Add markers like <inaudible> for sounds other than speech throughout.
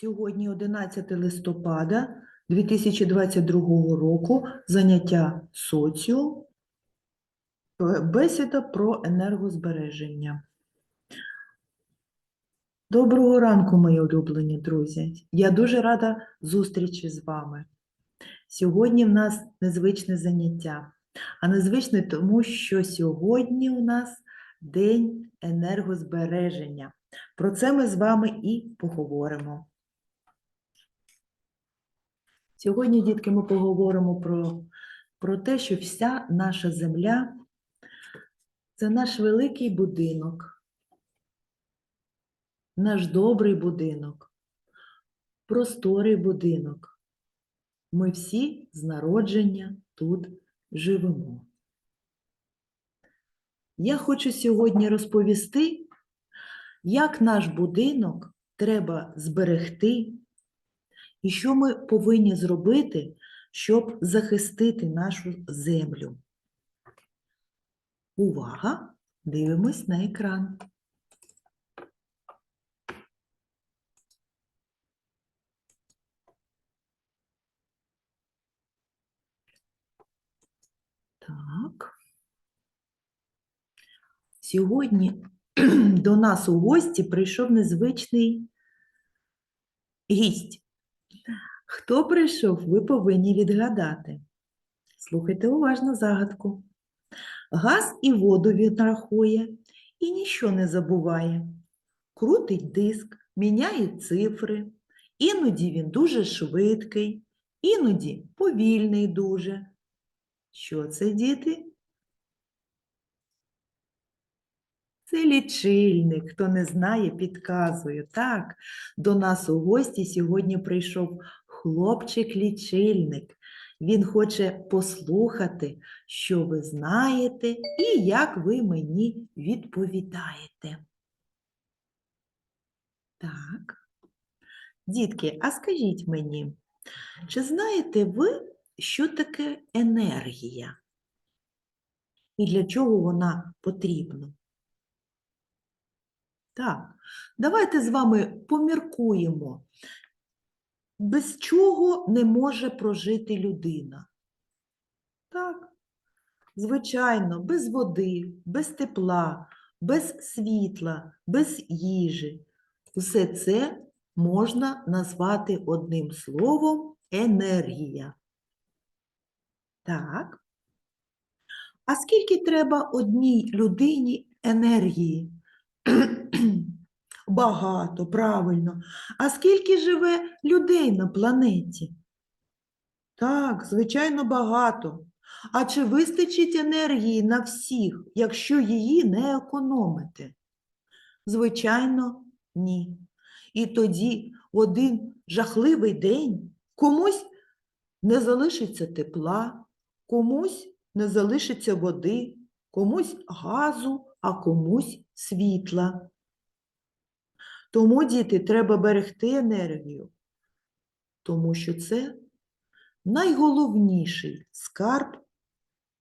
Сьогодні 11 листопада 2022 року заняття соціум, е, бесіда про енергозбереження. Доброго ранку, мої улюблені друзі! Я дуже рада зустрічі з вами. Сьогодні в нас незвичне заняття, а незвичне тому, що сьогодні у нас День енергозбереження. Про це ми з вами і поговоримо. Сьогодні, дітки, ми поговоримо про, про те, що вся наша земля це наш великий будинок, наш добрий будинок, просторий будинок. Ми всі з народження тут живемо. Я хочу сьогодні розповісти, як наш будинок треба зберегти, і що ми повинні зробити, щоб захистити нашу землю. Увага! Дивимось на екран. Так. Сьогодні <clears throat> до нас у гості прийшов незвичний гість. Хто прийшов, ви повинні відгадати. Слухайте уважно загадку. Газ і воду він рахує і ніщо не забуває. Крутить диск, міняє цифри. Іноді він дуже швидкий, іноді повільний дуже. Що це, діти? Це лічильник. Хто не знає, підказую. Так, до нас у гості сьогодні прийшов хлопчик-лічильник. Він хоче послухати, що ви знаєте і як ви мені відповідаєте. Так. Дітки, а скажіть мені, чи знаєте ви, що таке енергія? І для чого вона потрібна? Так, давайте з вами поміркуємо, без чого не може прожити людина. Так, звичайно, без води, без тепла, без світла, без їжі. Усе це можна назвати одним словом енергія. Так. А скільки треба одній людині енергії? <clears throat> Багато, правильно. А скільки живе людей на планеті? Так, звичайно, багато. А чи вистачить енергії на всіх, якщо її не економити? Звичайно, ні. І тоді в один жахливий день комусь не залишиться тепла, комусь не залишиться води, комусь газу, а комусь світла. Тому, діти, треба берегти енергію, тому що це найголовніший скарб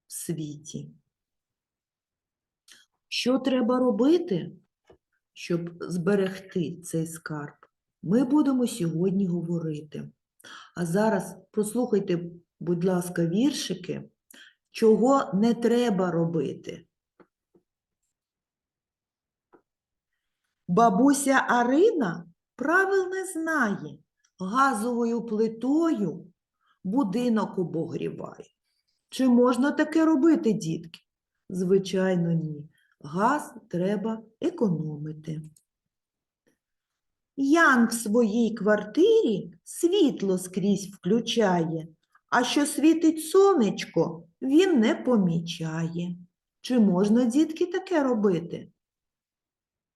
в світі. Що треба робити, щоб зберегти цей скарб? Ми будемо сьогодні говорити. А зараз послухайте, будь ласка, віршики, чого не треба робити. Бабуся Арина правил не знає, газовою плитою будинок обогріває. Чи можна таке робити, дітки? Звичайно, ні. Газ треба економити. Ян в своїй квартирі світло скрізь включає, а що світить сонечко, він не помічає. Чи можна, дітки, таке робити?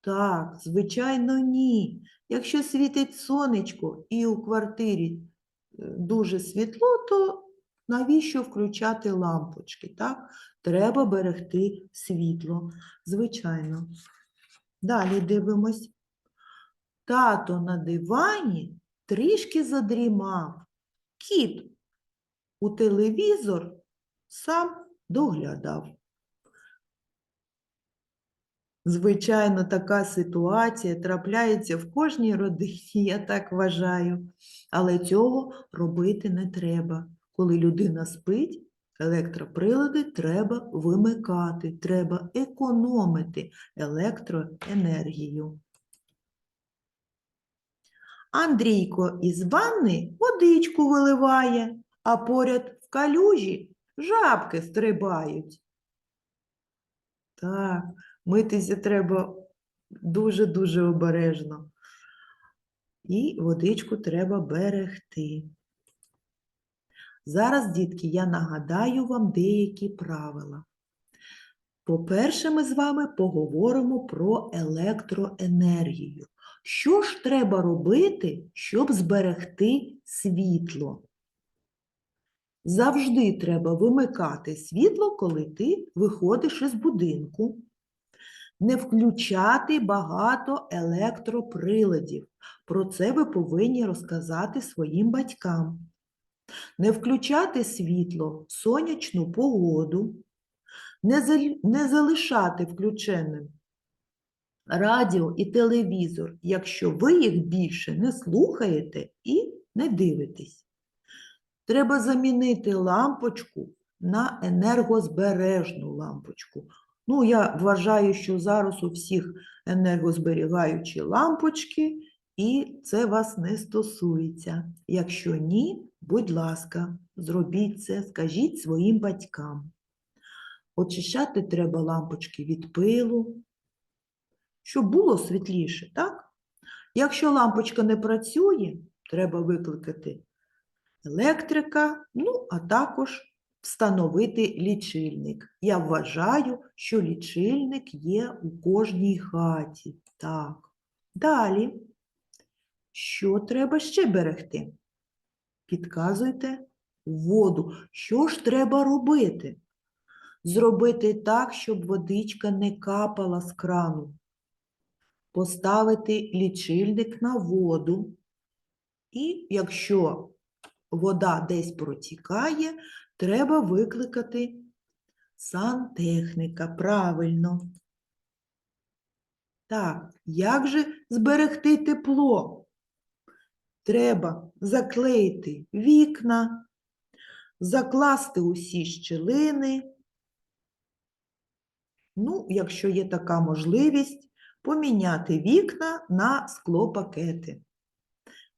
Так, звичайно, ні. Якщо світить сонечко і у квартирі е, дуже світло, то навіщо включати лампочки? Так? Треба берегти світло, звичайно. Далі дивимось. Тато на дивані трішки задрімав. Кіт у телевізор сам доглядав. Звичайно, така ситуація трапляється в кожній родині, я так вважаю. Але цього робити не треба. Коли людина спить, електроприлади треба вимикати, треба економити електроенергію. Андрійко із ванни водичку виливає, а поряд в калюжі жабки стрибають. Так, митися треба дуже-дуже обережно. І водичку треба берегти. Зараз, дітки, я нагадаю вам деякі правила. По-перше, ми з вами поговоримо про електроенергію. Що ж треба робити, щоб зберегти світло? Завжди треба вимикати світло, коли ти виходиш із будинку. Не включати багато електроприладів. Про це ви повинні розказати своїм батькам. Не включати світло сонячну погоду, не залишати включеним радіо і телевізор, якщо ви їх більше не слухаєте і не дивитесь. Треба замінити лампочку на енергозбережну лампочку. Ну, я вважаю, що зараз у всіх енергозберігаючі лампочки, і це вас не стосується. Якщо ні, будь ласка, зробіть це, скажіть своїм батькам. Очищати треба лампочки від пилу, щоб було світліше, так? Якщо лампочка не працює, треба викликати електрика, ну, а також встановити лічильник. Я вважаю, що лічильник є у кожній хаті. Так. Далі. Що треба ще берегти? Підказуйте воду. Що ж треба робити? Зробити так, щоб водичка не капала з крану. Поставити лічильник на воду. І якщо вода десь протікає, треба викликати сантехніка. Правильно. Так, як же зберегти тепло? Треба заклеїти вікна, закласти усі щілини. Ну, якщо є така можливість, поміняти вікна на склопакети.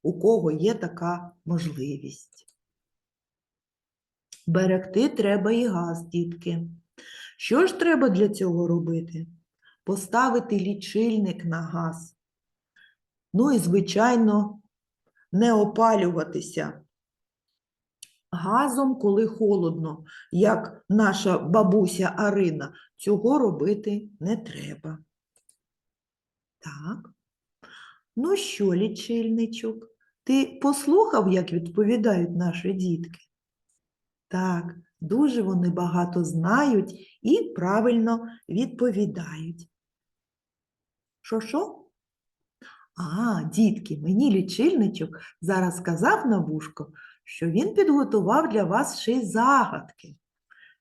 У кого є така можливість. Берегти треба і газ, дітки. Що ж треба для цього робити? Поставити лічильник на газ. Ну і, звичайно, не опалюватися газом, коли холодно, як наша бабуся Арина. Цього робити не треба. Так. Ну що, лічильничок, ти послухав, як відповідають наші дітки? Так, дуже вони багато знають і правильно відповідають. Що що? А, дітки, мені лічильничок зараз сказав на вушко, що він підготував для вас ще загадки.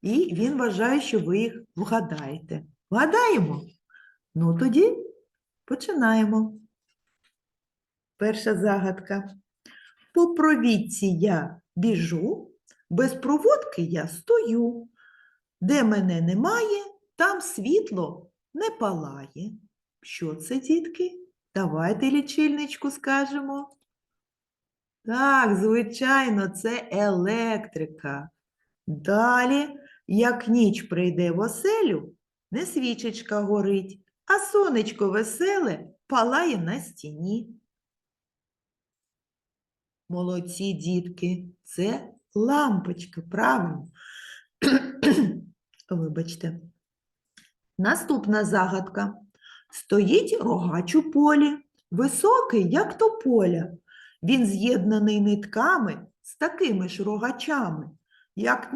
І він вважає, що ви їх вгадаєте. Вгадаємо? Ну тоді починаємо. Перша загадка. По провідці я біжу, без проводки я стою. Де мене немає, там світло не палає. Що це, дітки? Давайте лічильничку скажемо. Так, звичайно, це електрика. Далі, як ніч прийде в оселю, не свічечка горить, а сонечко веселе палає на стіні. Молодці, дітки, це лампочка, правильно. <clears throat> Вибачте. Наступна загадка. Стоїть рогач у полі, високий, як тополя. Він з'єднаний нитками з такими ж рогачами. Як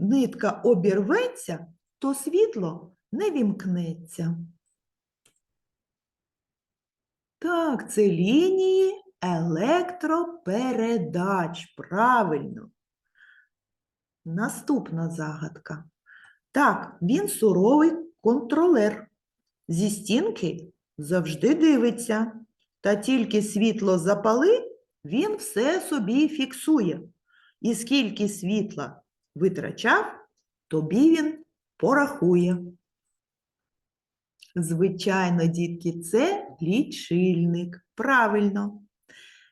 нитка обірветься, то світло не вімкнеться. Так, це лінії електропередач. Правильно. Наступна загадка. Так, він суровий контролер. зі стінки завжди дивиться, та тільки світло запали, він все собі фіксує. І скільки світла витрачав, тобі він порахує. Звичайно, дітки, це лічильник. Правильно.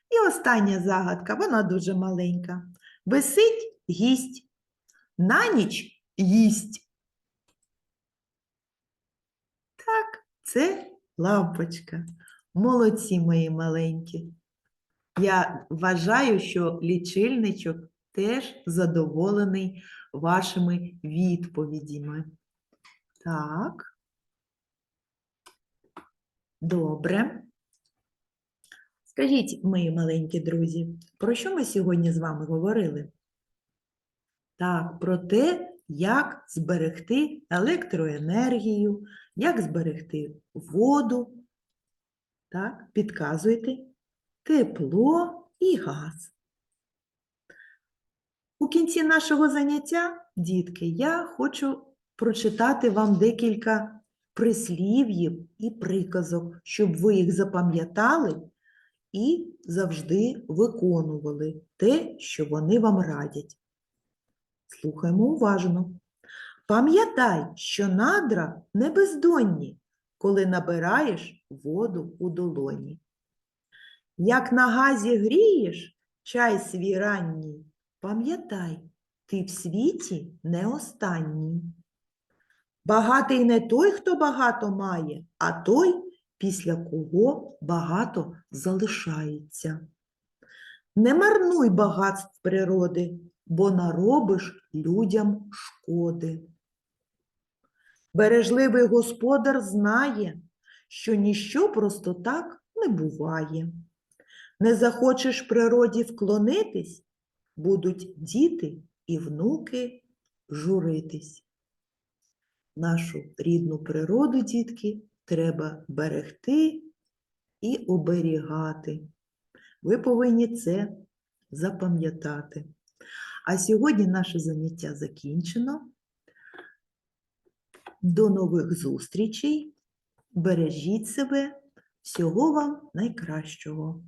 І остання загадка, вона дуже маленька. Висить гість, на ніч їсть. Так, це лампочка. Молодці мої маленькі. Я вважаю, що лічильничок теж задоволений вашими відповідями. Так. Добре. Скажіть, мої маленькі друзі, про що ми сьогодні з вами говорили? Так, про те, як зберегти електроенергію, як зберегти воду. Так, підказуйте тепло і газ. У кінці нашого заняття, дітки, я хочу прочитати вам декілька прислів'їв і приказок, щоб ви їх запам'ятали і завжди виконували те, що вони вам радять. Слухаймо уважно. Пам'ятай, що надра не бездонні, коли набираєш воду у долоні. Як на газі грієш чай свій ранній, пам'ятай, ти в світі не останній. Багатий не той, хто багато має, а той, після кого багато залишається. Не марнуй багатств природи, бо наробиш людям шкоди. Бережливий господар знає, що ніщо просто так не буває. Не захочеш природі вклонитись, будуть діти і внуки журитись. Нашу рідну природу, дітки, треба берегти і оберігати. Ви повинні це запам'ятати. А сьогодні наше заняття закінчено. До нових зустрічей. Бережіть себе. Всього вам найкращого.